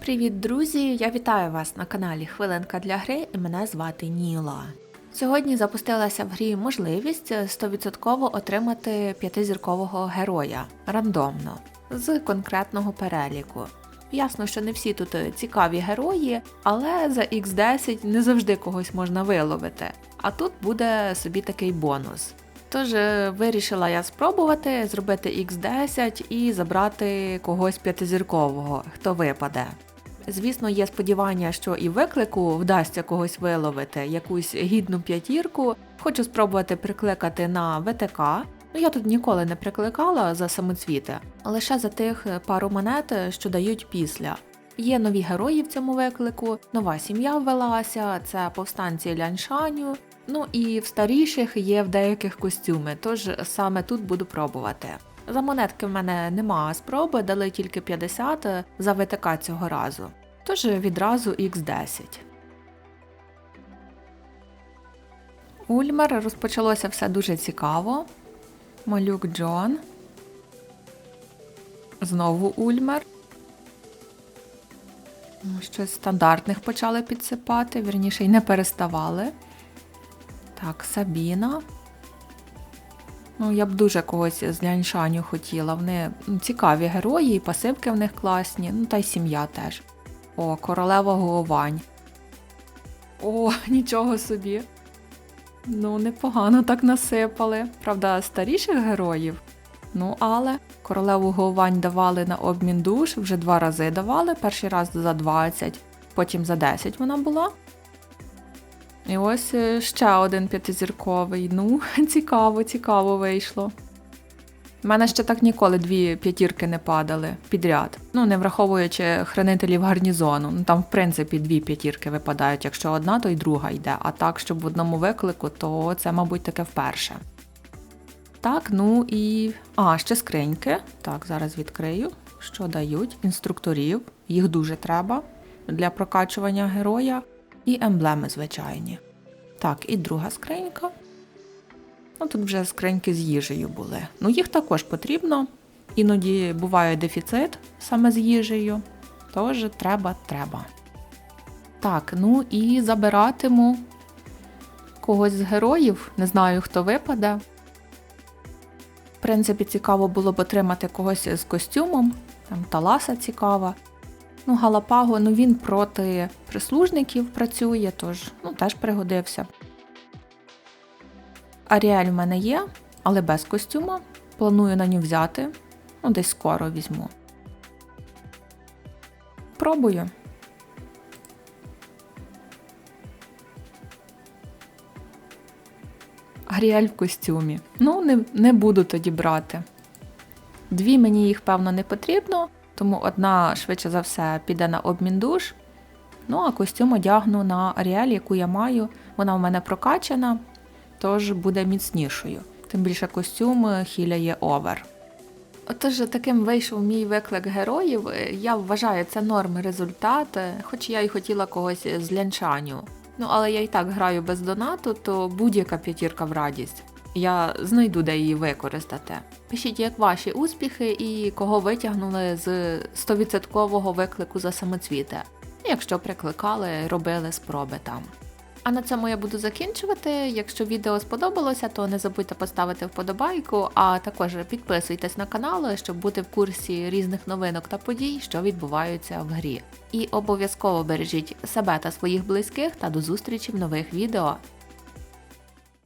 Привіт, друзі! Я вітаю вас на каналі Хвилинка для гри і мене звати Ніла. Сьогодні запустилася в грі можливість 100% отримати п'ятизіркового героя рандомно з конкретного переліку. Ясно, що не всі тут цікаві герої, але за X10 не завжди когось можна виловити. А тут буде собі такий бонус. Тож е, вирішила я спробувати зробити X10 і забрати когось п'ятизіркового, хто випаде. Звісно, є сподівання, що і виклику вдасться когось виловити, якусь гідну п'ятірку. Хочу спробувати прикликати на ВТК. Ну я тут ніколи не прикликала за самоцвіти, лише за тих пару монет, що дають після. Є нові герої в цьому виклику, нова сім'я ввелася, це повстанці Ляншаню. Ну і в старіших є в деяких костюми, тож саме тут буду пробувати. За монетки в мене нема спроби, дали тільки 50 за ВТК цього разу. Тож відразу Х10. Ульмер розпочалося все дуже цікаво. Малюк Джон. Знову Ульмер. Щось стандартних почали підсипати, вірніше й не переставали. Так, Сабіна. Ну, я б дуже когось з Ляньшаню хотіла. Вони цікаві герої, і пасивки в них класні, ну та й сім'я теж. О, королева Головань. О, нічого собі. Ну, непогано так насипали. Правда, старіших героїв. Ну, але королеву Головань давали на обмін душ, вже два рази давали. Перший раз за 20, потім за 10 вона була. І ось е, ще один п'ятизірковий. Ну, цікаво, цікаво вийшло. У мене ще так ніколи дві п'ятірки не падали підряд. Ну, не враховуючи хранителів гарнізону. Ну там, в принципі, дві п'ятірки випадають. Якщо одна, то й друга йде. А так, щоб в одному виклику, то це, мабуть, таке вперше. Так, ну і. А, ще скриньки. Так, зараз відкрию. Що дають? Інструкторів. Їх дуже треба для прокачування героя. І емблеми звичайні. Так, і друга скринька. Ну, тут вже скриньки з їжею були. Ну, їх також потрібно. Іноді буває дефіцит саме з їжею. Тож треба, треба. Так, ну і забиратиму когось з героїв. Не знаю, хто випаде. В принципі, цікаво було б отримати когось з костюмом. Там Таласа цікава. Ну, Галапаго, ну він проти прислужників працює, тож ну, теж пригодився. Аріель в мене є, але без костюма. Планую на нього взяти. Ну, десь скоро візьму. Пробую. Аріель в костюмі. Ну, не, не буду тоді брати. Дві мені їх, певно, не потрібно, тому одна, швидше за все, піде на обмін душ. Ну, а костюм одягну на Аріель, яку я маю. Вона в мене прокачана, тож буде міцнішою. Тим більше костюм хіляє овер. Отож, таким вийшов мій виклик героїв. Я вважаю, це норм результат, хоч я й хотіла когось з лянчаню. Ну, але я і так граю без донату, то будь-яка п'ятірка в радість. Я знайду, де її використати. Пишіть, як ваші успіхи і кого витягнули з 100% виклику за самоцвіти. Якщо прикликали, робили спроби там. А на цьому я буду закінчувати. Якщо відео сподобалося, то не забудьте поставити вподобайку, а також підписуйтесь на канал, щоб бути в курсі різних новинок та подій, що відбуваються в грі. І обов'язково бережіть себе та своїх близьких та до зустрічі в нових відео.